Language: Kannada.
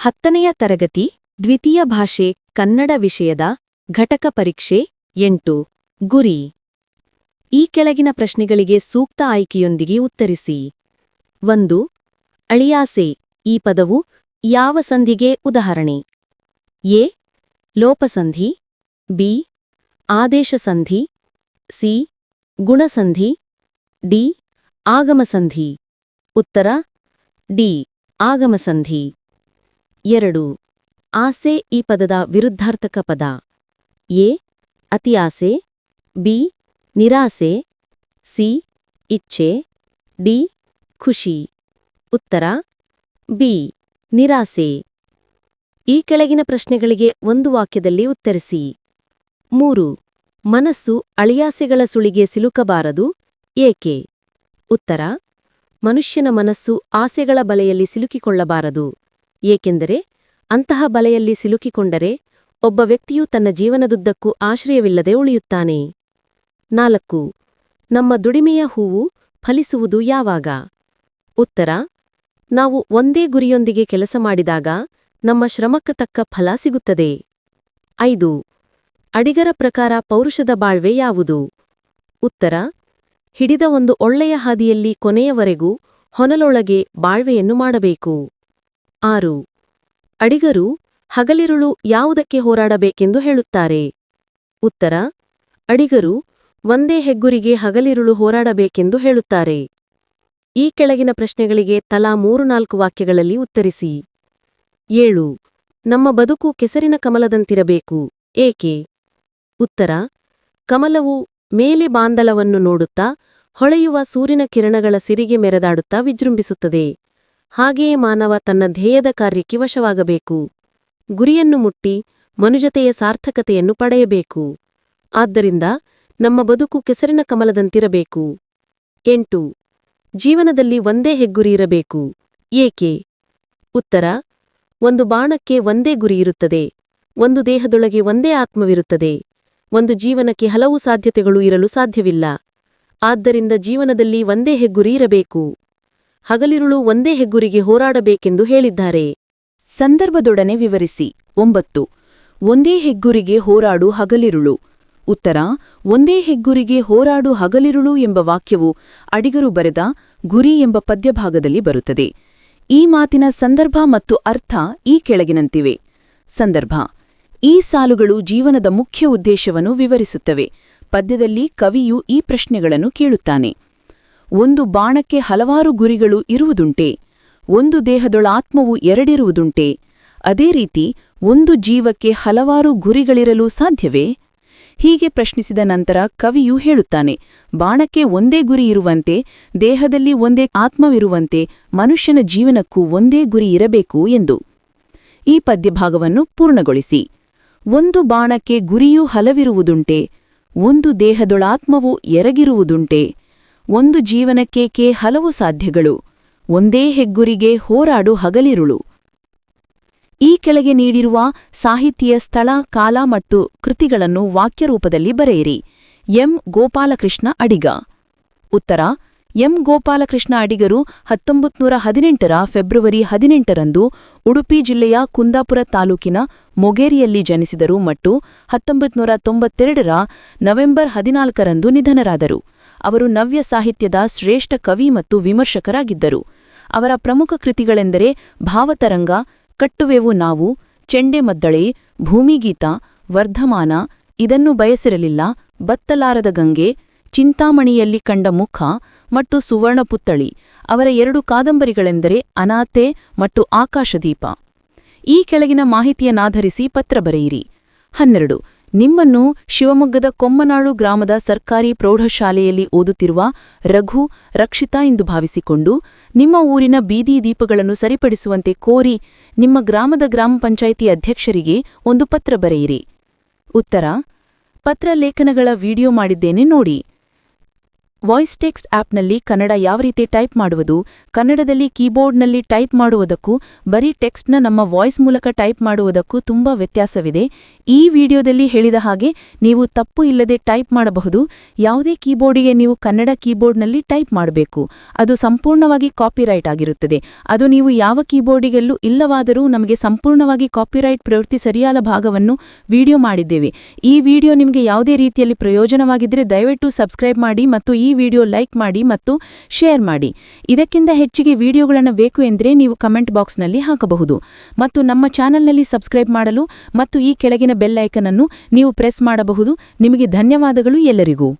ಹತ್ತನೆಯ ತರಗತಿ, ದ್ವಿತೀಯ ಭಾಷೆ, ಕನ್ನಡ ವಿಷಯದ ಘಟಕ ಪರೀಕ್ಷೆ ಎಂಟು. ಗುರಿ. ಈ ಕೆಳಗಿನ ಪ್ರಶ್ನೆಗಳಿಗೆ ಸೂಕ್ತ ಆಯ್ಕೆಯೊಂದಿಗೆ ಉತ್ತರಿಸಿ. ಒಂದು. ಅಳಿಯಾಸೆ. ಈ ಪದವು ಯಾವ ಸಂಧಿಗೆ ಉದಾಹರಣೆ? ಎ. ಲೋಪಸಂಧಿ. ಬಿ. ಆದೇಶ ಸಂಧಿ. ಸಿ. ಗುಣಸಂಧಿ. ಡಿ. ಆಗಮಸಂಧಿ. ಉತ್ತರ. ಡಿ. ಆಗಮಸಂಧಿ. ಎರಡು. ಆಸೆ ಈ ಪದದ ವಿರುದ್ಧಾರ್ಥಕ ಪದ. ಎ. ಅತಿಯಾಸೆ ಬಿ. ನಿರಾಸೆ. ಸಿ. ಇಚ್ಛೆ. ಡಿ. ಖುಷಿ. ಉತ್ತರ. ಬಿ. ನಿರಾಸೆ. ಈ ಕೆಳಗಿನ ಪ್ರಶ್ನೆಗಳಿಗೆ ಒಂದು ವಾಕ್ಯದಲ್ಲಿ ಉತ್ತರಿಸಿ. ಮೂರು. ಮನಸ್ಸು ಅಳಿಯಾಸೆಗಳ ಸುಳಿಗೆ ಸಿಲುಕಬಾರದು. ಏಕೆ? ಉತ್ತರ. ಮನುಷ್ಯನ ಮನಸ್ಸು ಆಸೆಗಳ ಬಲೆಯಲ್ಲಿ ಸಿಲುಕಿಕೊಳ್ಳಬಾರದು. ಏಕೆಂದರೆ ಅಂತಹ ಬಲೆಯಲ್ಲಿ ಸಿಲುಕಿಕೊಂಡರೆ ಒಬ್ಬ ವ್ಯಕ್ತಿಯು ತನ್ನ ಜೀವನದುದ್ದಕ್ಕೂ ಆಶ್ರಯವಿಲ್ಲದೆ ಉಳಿಯುತ್ತಾನೆ. ನಾಲ್ಕು, ನಮ್ಮ ದುಡಿಮೆಯ ಹೂವು ಫಲಿಸುವುದು ಯಾವಾಗ? ಉತ್ತರ, ನಾವು ಒಂದೇ ಗುರಿಯೊಂದಿಗೆ ಕೆಲಸ ಮಾಡಿದಾಗ ನಮ್ಮ ಶ್ರಮಕ್ಕೆ ತಕ್ಕ ಫಲ ಸಿಗುತ್ತದೆ. ಐದು, ಅಡಿಗರ ಪ್ರಕಾರ ಪೌರುಷದ ಬಾಳ್ವೆ ಯಾವುದು? ಉತ್ತರ, ಹಿಡಿದ ಒಂದು ಒಳ್ಳೆಯ ಹಾದಿಯಲ್ಲಿ ಕೊನೆಯವರೆಗೂ ಹೊನಲೊಳಗೆ ಬಾಳ್ವೆಯನ್ನು ಮಾಡಬೇಕು. ಆರು. ಅಡಿಗರು, ಹಗಲಿರುಳು ಯಾವುದಕ್ಕೆ ಹೋರಾಡಬೇಕೆಂದು ಹೇಳುತ್ತಾರೆ. ಉತ್ತರ. ಅಡಿಗರು, ಒಂದೇ ಹೆಗ್ಗುರಿಗೆ ಹಗಲಿರುಳು ಹೋರಾಡಬೇಕೆಂದು ಹೇಳುತ್ತಾರೆ. ಈ ಕೆಳಗಿನ ಪ್ರಶ್ನೆಗಳಿಗೆ ತಲಾ ಮೂರು ನಾಲ್ಕು ವಾಕ್ಯಗಳಲ್ಲಿ ಉತ್ತರಿಸಿ. ಏಳು. ನಮ್ಮ ಬದುಕು ಕೆಸರಿನ ಕಮಲದಂತಿರಬೇಕು. ಏಕೆ? ಉತ್ತರ. ಕಮಲವು ಮೇಲೆ ಬಾಂದಲವನ್ನು ನೋಡುತ್ತಾ, ಹೊಳೆಯುವ ಸೂರ್ಯನ ಕಿರಣಗಳ ಸಿರಿಗೆ ಮೆರೆದಾಡುತ್ತಾ ವಿಜೃಂಭಿಸುತ್ತದೆ. ಹಾಗೆಯೇ ಮಾನವ ತನ್ನ ಧ್ಯೇಯದ ಕಾರ್ಯಕ್ಕೆ ವಶವಾಗಬೇಕು. ಗುರಿಯನ್ನು ಮುಟ್ಟಿ ಮನುಜತೆಯ ಸಾರ್ಥಕತೆಯನ್ನು ಪಡೆಯಬೇಕು. ಆದ್ದರಿಂದ ನಮ್ಮ ಬದುಕು ಕೆಸರಿನ ಕಮಲದಂತಿರಬೇಕು. ಎಂಟು. ಜೀವನದಲ್ಲಿ ಒಂದೇ ಹೆಗ್ಗುರಿ ಇರಬೇಕು. ಏಕೆ? ಉತ್ತರ. ಒಂದು ಬಾಣಕ್ಕೆ ಒಂದೇ ಗುರಿ ಇರುತ್ತದೆ. ಒಂದು ದೇಹದೊಳಗೆ ಒಂದೇ ಆತ್ಮವಿರುತ್ತದೆ. ಒಂದು ಜೀವನಕ್ಕೆ ಹಲವು ಸಾಧ್ಯತೆಗಳು ಇರಲು ಸಾಧ್ಯವಿಲ್ಲ. ಆದ್ದರಿಂದ ಜೀವನದಲ್ಲಿ ಒಂದೇ ಹೆಗ್ಗುರಿ ಇರಬೇಕು. ಹಗಲಿರುಳು ಒಂದೇ ಹೆಗ್ಗುರಿಗೆ ಹೋರಾಡಬೇಕೆಂದು ಹೇಳಿದ್ದಾರೆ. ಸಂದರ್ಭದೊಡನೆ ವಿವರಿಸಿ, ಒಂಬತ್ತು. ಒಂದೇ ಹೆಗ್ಗುರಿಗೆ ಹೋರಾಡು ಹಗಲಿರುಳು. ಉತ್ತರ, ಒಂದೇ ಹೆಗ್ಗುರಿಗೆ ಹೋರಾಡು ಹಗಲಿರುಳು ಎಂಬ ವಾಕ್ಯವು ಅಡಿಗರು ಬರೆದ ಗುರಿ ಎಂಬ ಪದ್ಯಭಾಗದಲ್ಲಿ ಬರುತ್ತದೆ. ಈ ಮಾತಿನ ಸಂದರ್ಭ ಮತ್ತು ಅರ್ಥ ಈ ಕೆಳಗಿನಂತಿವೆ. ಸಂದರ್ಭ, ಈ ಸಾಲುಗಳು ಜೀವನದ ಮುಖ್ಯ ಉದ್ದೇಶವನ್ನು ವಿವರಿಸುತ್ತವೆ. ಪದ್ಯದಲ್ಲಿ ಕವಿಯು ಈ ಪ್ರಶ್ನೆಗಳನ್ನು ಕೇಳುತ್ತಾನೆ. ಒಂದು ಬಾಣಕ್ಕೆ ಹಲವಾರು ಗುರಿಗಳು ಇರುವುದುಂಟೆ, ಒಂದು ದೇಹದೊಳಾತ್ಮವು ಎರಡಿರುವುದುಂಟೆ, ಅದೇ ರೀತಿ ಒಂದು ಜೀವಕ್ಕೆ ಹಲವಾರು ಗುರಿಗಳಿರಲು ಸಾಧ್ಯವೇ? ಹೀಗೆ ಪ್ರಶ್ನಿಸಿದ ನಂತರ ಕವಿಯು ಹೇಳುತ್ತಾನೆ, ಬಾಣಕ್ಕೆ ಒಂದೇ ಗುರಿ ಇರುವಂತೆ, ದೇಹದಲ್ಲಿ ಒಂದೇ ಆತ್ಮವಿರುವಂತೆ, ಮನುಷ್ಯನ ಜೀವನಕ್ಕೂ ಒಂದೇ ಗುರಿ ಇರಬೇಕು ಎಂದು. ಈ ಪದ್ಯಭಾಗವನ್ನು ಪೂರ್ಣಗೊಳಿಸಿ. ಒಂದು ಬಾಣಕ್ಕೆ ಗುರಿಯೂ ಹಲವಿರುವುದುಂಟೆ, ಒಂದು ದೇಹದೊಳಾತ್ಮವು ಎರಗಿರುವುದುಂಟೆ. ಒಂದು ಜೀವನಕ್ಕೇಕೆ ಹಲವು ಸಾಧ್ಯಗಳು. ಒಂದೇ ಹೆಗ್ಗುರಿಗೆ ಹೋರಾಡು ಹಗಲಿರುಳು. ಈ ಕೆಳಗೆ ನೀಡಿರುವ ಸಾಹಿತ್ಯ ಸ್ಥಳ, ಕಾಲ ಮತ್ತು ಕೃತಿಗಳನ್ನು ವಾಕ್ಯರೂಪದಲ್ಲಿ ಬರೆಯಿರಿ. ಎಂ. ಗೋಪಾಲಕೃಷ್ಣ ಅಡಿಗ. ಉತ್ತರ, ಎಂ. ಗೋಪಾಲಕೃಷ್ಣ ಅಡಿಗರು ಹತ್ತೊಂಬತ್ನೂರ ಹದಿನೆಂಟರ ಫೆಬ್ರವರಿ ಹದಿನೆಂಟರಂದು ಉಡುಪಿ ಜಿಲ್ಲೆಯ ಕುಂದಾಪುರ ತಾಲೂಕಿನ ಮೊಗೇರಿಯಲ್ಲಿ ಜನಿಸಿದರು ಮತ್ತು ಹತ್ತೊಂಬತ್ನೂರ ತೊಂಬತ್ತೆರಡರ ನವೆಂಬರ್ ಹದಿನಾಲ್ಕರಂದು ನಿಧನರಾದರು. ಅವರು ನವ್ಯ ಸಾಹಿತ್ಯದ ಶ್ರೇಷ್ಠ ಕವಿ ಮತ್ತು ವಿಮರ್ಶಕರಾಗಿದ್ದರು. ಅವರ ಪ್ರಮುಖ ಕೃತಿಗಳೆಂದರೆ ಭಾವತರಂಗ, ಕಟ್ಟುವೆವು ನಾವು ಚೆಂಡೆಮದ್ದಳೆ ಭೂಮಿಗೀತ, ವರ್ಧಮಾನ, ಇದನ್ನು ಬಯಸಿರಲಿಲ್ಲ, ಬತ್ತಲಾರದ ಗಂಗೆ, ಚಿಂತಾಮಣಿಯಲ್ಲಿ ಕಂಡ ಮುಖ ಮತ್ತು ಸುವರ್ಣಪುತ್ತಳಿ ಅವರ ಎರಡು ಕಾದಂಬರಿಗಳೆಂದರೆ ಅನಾಥೆ ಮತ್ತು ಆಕಾಶದೀಪ. ಈ ಕೆಳಗಿನ ಮಾಹಿತಿಯನ್ನಾಧರಿಸಿ ಪತ್ರ ಬರೆಯಿರಿ. ಹನ್ನೆರಡು. ನಿಮ್ಮನ್ನು ಶಿವಮೊಗ್ಗದ ಕೊಮ್ಮನಾಳು ಗ್ರಾಮದ ಸರ್ಕಾರಿ ಪ್ರೌಢಶಾಲೆಯಲ್ಲಿ ಓದುತ್ತಿರುವ ರಘು, ರಕ್ಷಿತಾ ಎಂದು ಭಾವಿಸಿಕೊಂಡು ನಿಮ್ಮ ಊರಿನ ಬೀದಿ ದೀಪಗಳನ್ನು ಸರಿಪಡಿಸುವಂತೆ ಕೋರಿ ನಿಮ್ಮ ಗ್ರಾಮದ ಗ್ರಾಮ ಪಂಚಾಯಿತಿ ಅಧ್ಯಕ್ಷರಿಗೆ ಒಂದು ಪತ್ರ ಬರೆಯಿರಿ. ಉತ್ತರ, ಪತ್ರ ಲೇಖನಗಳ ವಿಡಿಯೋ ಮಾಡಿದ್ದೇನೆ ನೋಡಿ. ವಾಯ್ಸ್ ಟೆಕ್ಸ್ಟ್ ಆಪ್ನಲ್ಲಿ ಕನ್ನಡ ಯಾವ ರೀತಿ ಟೈಪ್ ಮಾಡುವುದು, ಕನ್ನಡದಲ್ಲಿ ಕೀಬೋರ್ಡ್ನಲ್ಲಿ ಟೈಪ್ ಮಾಡುವುದಕ್ಕೂ, ಬರೀ ಟೆಕ್ಸ್ಟ್ನ ನಮ್ಮ ವಾಯ್ಸ್ ಮೂಲಕ ಟೈಪ್ ಮಾಡುವುದಕ್ಕೂ ತುಂಬಾ ವ್ಯತ್ಯಾಸವಿದೆ. ಈ ವಿಡಿಯೋದಲ್ಲಿ ಹೇಳಿದ ಹಾಗೆ ನೀವು ತಪ್ಪು ಇಲ್ಲದೆ ಟೈಪ್ ಮಾಡಬಹುದು, ಯಾವುದೇ ಕೀಬೋರ್ಡಿಗೆ ನೀವು ಕನ್ನಡ ಕೀಬೋರ್ಡ್ನಲ್ಲಿ ಟೈಪ್ ಮಾಡಬೇಕು. ಅದು ಸಂಪೂರ್ಣವಾಗಿ ಕಾಪಿರೈಟ್ ಆಗಿರುತ್ತದೆ. ಅದು ನೀವು ಯಾವ ಕೀಬೋರ್ಡಿಗೆಲ್ಲೂ ಇಲ್ಲವಾದರೂ ನಮಗೆ ಸಂಪೂರ್ಣವಾಗಿ ಕಾಪಿರೈಟ್ ಪ್ರವೃತ್ತಿ ಸರಿಯಾದ ಭಾಗವನ್ನು ವಿಡಿಯೋ ಮಾಡಿದ್ದೇವೆ. ಈ ವಿಡಿಯೋ ನಿಮಗೆ ಯಾವುದೇ ರೀತಿಯಲ್ಲಿ ಪ್ರಯೋಜನವಾಗಿದ್ದರೆ ದಯವಿಟ್ಟು ಸಬ್ಸ್ಕ್ರೈಬ್ ಮಾಡಿ ಮತ್ತು ಈ ವಿಡಿಯೋ ಲೈಕ್ ಮಾಡಿ ಮತ್ತು ಶೇರ್ ಮಾಡಿ. ಇದಕ್ಕಿಂತ ಹೆಚ್ಚಿಗೆ ವಿಡಿಯೋಗಳನ್ನು ಬೇಕು ಎಂದರೆ ನೀವು ಕಮೆಂಟ್ ಬಾಕ್ಸ್ನಲ್ಲಿ ಹಾಕಬಹುದು. ಮತ್ತು ನಮ್ಮ ಚಾನೆಲ್ನಲ್ಲಿ ಸಬ್ಸ್ಕ್ರೈಬ್ ಮಾಡಲು ಮತ್ತು ಈ ಕೆಳಗಿನ ಬೆಲ್ ಐಕನ್ ಅನ್ನು ನೀವು ಪ್ರೆಸ್ ಮಾಡಬಹುದು. ನಿಮಗೆ ಧನ್ಯವಾದಗಳು ಎಲ್ಲರಿಗೂ.